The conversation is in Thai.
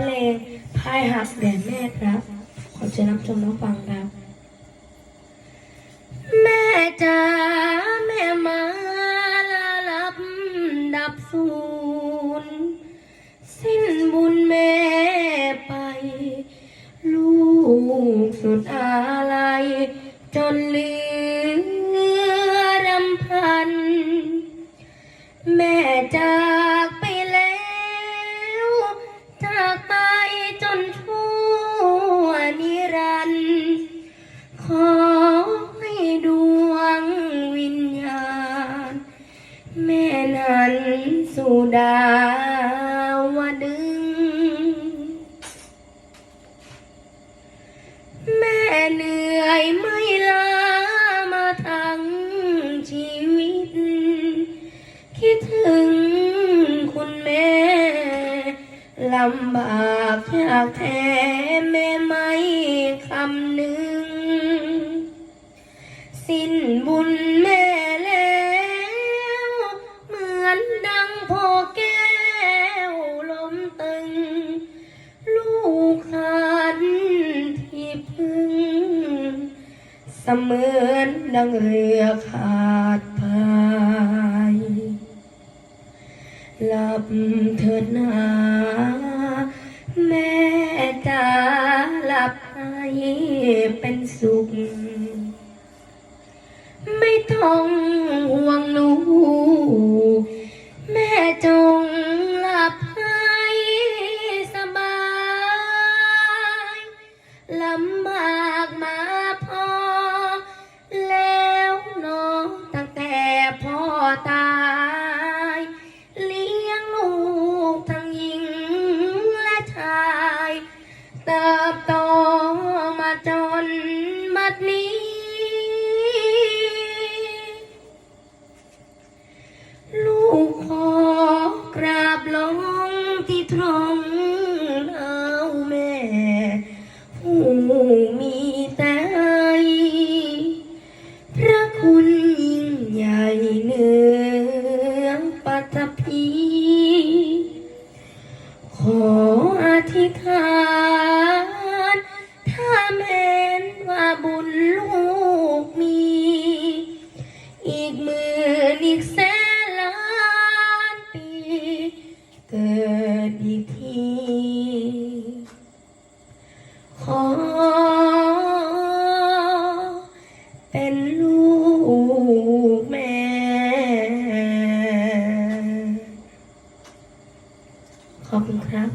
เพลงพายหักแด่แม่ครับ ขอเชิญรับชมรับฟังครับ แม่จ๋าแม่มาลาลับดับสูญสิ้นบุญแม่ไป ลูกสุดอาลัยจนเหลือรำพัน แม่จ้า แม่นันสู่ดาวดึง แม่เหนื่อยไม่ลามาทั้งชีวิต คิดถึงคุณแม่ลำบากยากแท้ มือนดังเรือขาดพายหลับเถิดนาแม่จ๋าหลับให้เป็นสุข ไม่ต้องห่วงลูกแม่จงหลับให้สบายลำบากมา ขอกราบลงที่ตรงเอาแม่ผู้มีใจพระคุณยิ่งใหญ่เหนือปัตภีขออธิษฐานถ้าแม้นว่าบุญลูกมี อีกมืออีกส ดอีกที ขอเป็นลูกแม่ ขอบคุณครับ